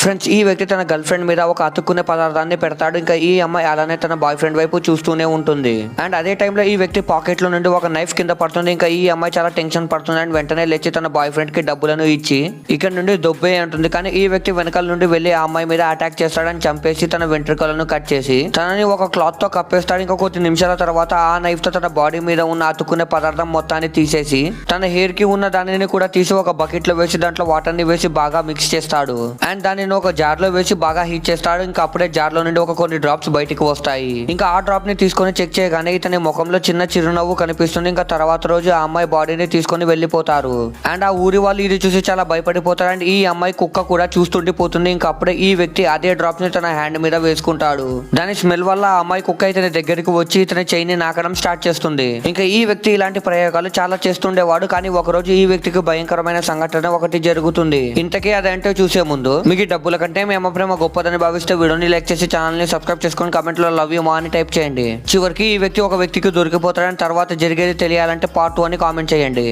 Friends ఈ వ్యక్తి తన గర్ల్ ఫ్రెండ్ మీద ఒక అతుక్కునే పదార్థాన్ని పెడతాడు. ఇంకా ఈ అమ్మాయి అలానే తన బాయ్ ఫ్రెండ్ వైపు చూస్తూనే ఉంటుంది. అండ్ అదే టైంలో ఈ వ్యక్తి పాకెట్లో నుండి ఒక నైఫ్ కింద పడుతుంది. ఇంకా ఈ అమ్మాయి చాలా టెన్షన్ పడుతుంది. అండ్ వెంటనే లేచి తన బాయ్ ఫ్రెండ్కి డబ్బులను ఇచ్చి ఇక్కడ నుండి దొబ్బే అంటుంది కానీ ఈ వ్యక్తి వెనకాల నుండి వెళ్ళి ఆ అమ్మాయి మీద అటాక్ చేస్తాడని చంపేసి తన వెంట్రుకలను కట్ చేసి తనని ఒక క్లాత్తో కప్పేస్తాడు. ఇంకా కొద్ది నిమిషాల తర్వాత ఆ నైఫ్తో తన బాడీ మీద ఉన్న అతుక్కునే పదార్థం మొత్తాన్ని తీసేసి తన హెయిర్కి ఉన్న దానిని కూడా తీసి ఒక బకెట్లో వేసి దాంట్లో వాటర్ని వేసి బాగా మిక్స్ చేస్తాడు. అండ్ దాని దానిని ఒక జార్లో వేసి బాగా హీట్ చేస్తాడు. ఇంకా అప్పుడే జార్లో నుండి ఒక కొన్ని డ్రాప్స్ బయటికి వస్తాయి. ఇంకా ఆ డ్రాప్ని తీసుకొని చెక్ చేయగానే ఇతని ముఖంలో చిన్న చిరునవ్వు కనిపిస్తుంది. ఇంకా తర్వాత రోజు ఆ అమ్మాయి బాడీని తీసుకొని వెళ్ళిపోతారు. అండ్ ఆ ఊరి వాళ్ళు ఇది చూసి చాలా భయపడిపోతారు. అండ్ ఈ అమ్మాయి కుక్క కూడా చూస్తుండిపోతుంది. ఇంకా అప్పుడే ఈ వ్యక్తి అదే డ్రాప్స్ని తన హ్యాండ్ మీద వేసుకుంటాడు. దాని స్మెల్ వల్ల ఆ అమ్మాయి కుక్క ఇతని దగ్గరికి వచ్చి ఇతని చైన్ని నాకడం స్టార్ట్ చేస్తుంది. ఇంకా ఈ వ్యక్తి ఇలాంటి ప్రయోగాలు చాలా చేస్తుండేవాడు. కానీ ఒక రోజు ఈ వ్యక్తికి భయంకరమైన సంఘటన ఒకటి జరుగుతుంది. ఇంతకీ అదేంటో చూసే ముందు మీకు డబ్బుల కంటే మేము ప్రేమ గొప్పదని భావిస్తే వీడియోని లైక్ చేసి ఛానల్ని సబ్స్క్రైబ్ చేసుకొని కమెంట్లో లవ్ యూ మా అని టైప్ చేయండి. చివరికి ఈ వ్యక్తి ఒక వ్యక్తికి దొరికిపోతాడని తర్వాత జరిగేది తెలియాలంటే పార్ట్ టూ అని కామెంట్ చేయండి.